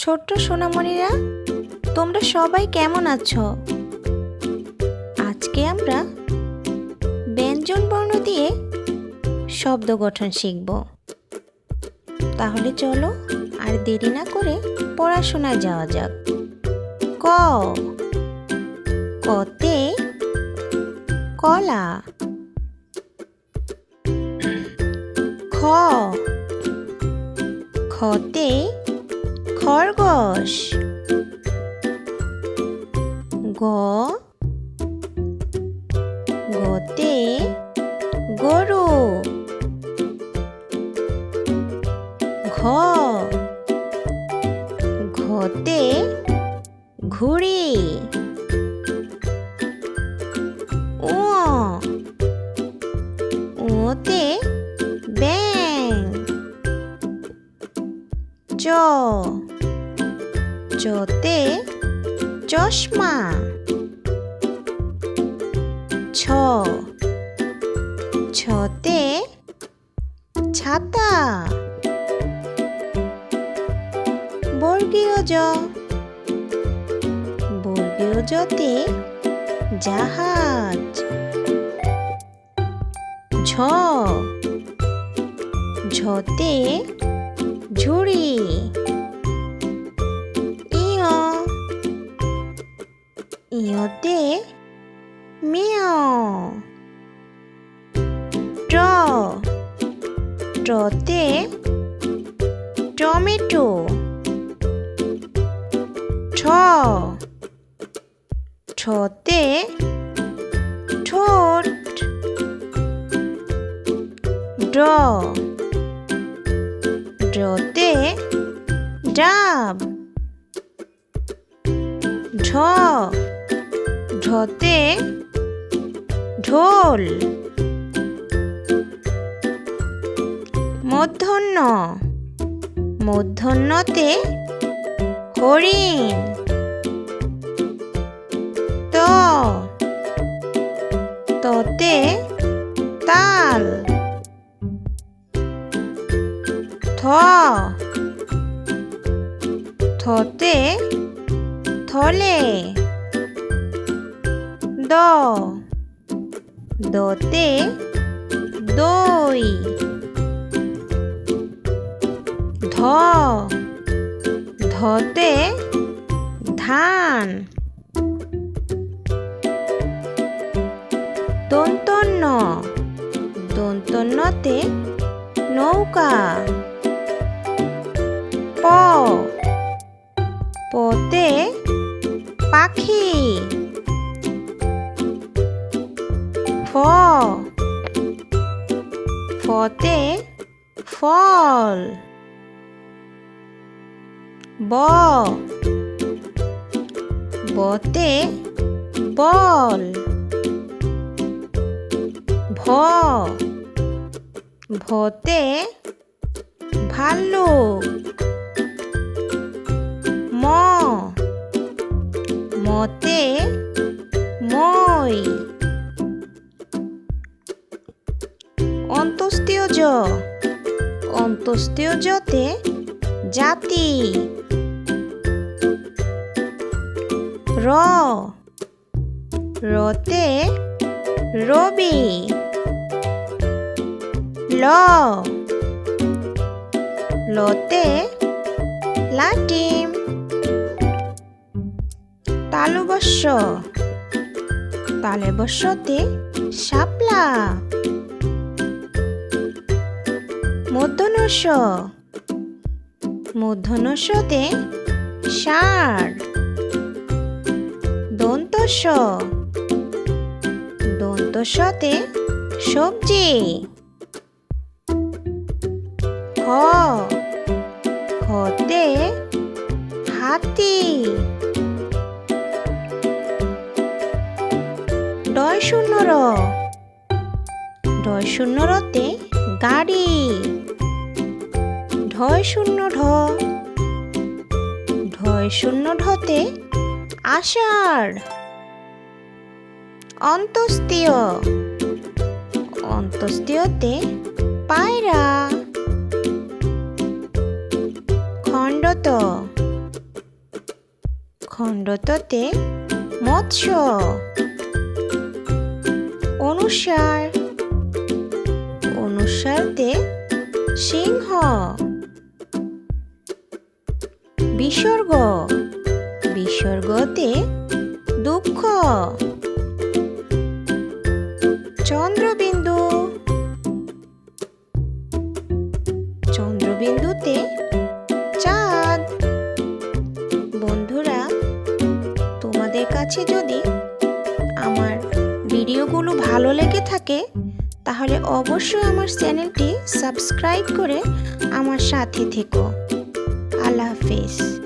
ছোট্ট সোনামণিরা, তোমরা সবাই কেমন আছো? আজকে আমরা ব্যঞ্জন বর্ণ দিয়ে শব্দ গঠন শিখব। তাহলে চলো আর দেরি না করে পড়াশোনায় যাওয়া যাক। ক। কতে কলা। খ। খতে খরগোশ। গ। গতে গরু। ঘ। ঘতে ঘুড়ি। ওতে ব্যাং চ। চতে চশমা। ছ। ছতে ছাতা। বর্গীয় জ। বর্গীয় জতে জাহাজ। ঝ। ঝতে ঝুড়ি। ইয়তে মেয়। ট টতে টমেটো। ঠ। ঠতে ঠোঁট। ড। ডতে ডাব। ঢ ঢতে ঢোল মধ্যাহ্ন। মধ্যাহ্নতে হরিণ। ত। ততে তাল। থ। থতে থলে। দ। দতে দই। ধ। ধতে ধান। দন্তন্য। দন্তন্যতে নৌকা। প। পতে পাখি। ফ ফতে ফল ব বতে বল ভ ভতে ভাল্লুক ম মতে অন্তস্তীয় জ। জাতি র। রতে রবি। ল। লতে লাটিম। তালুবস্য তালেবস্যতে শাপলা। মধ্যনস্য। মধ্যনস্যতে ষাঁড় দন্তস্য। দন্তস্যতে সবজি। হ হতে হাতি। ডয় শূন্য র ডয় শূন্য রতে গাড়ি। ঢয় শূন্য ঢ। ঢয় শূন্য ঢতে আষাঢ়। অন্তস্তীয় অন্তস্তীয়তে পায়রা। খণ্ডত। খণ্ডততে মৎস্য। অনুসার। অনুসারতে সিংহ। বিসর্গ। বিসর্গতে দুঃখ। চন্দ্রবিন্দু। চন্দ্রবিন্দুতে চাঁদ। বন্ধুরা, তোমাদের কাছে যদি আমার ভিডিওগুলো ভালো লেগে থাকে, তাহলে অবশ্যই আমার চ্যানেলটি সাবস্ক্রাইব করে আমার সাথে থেকো। আল্লাহ হাফিজ।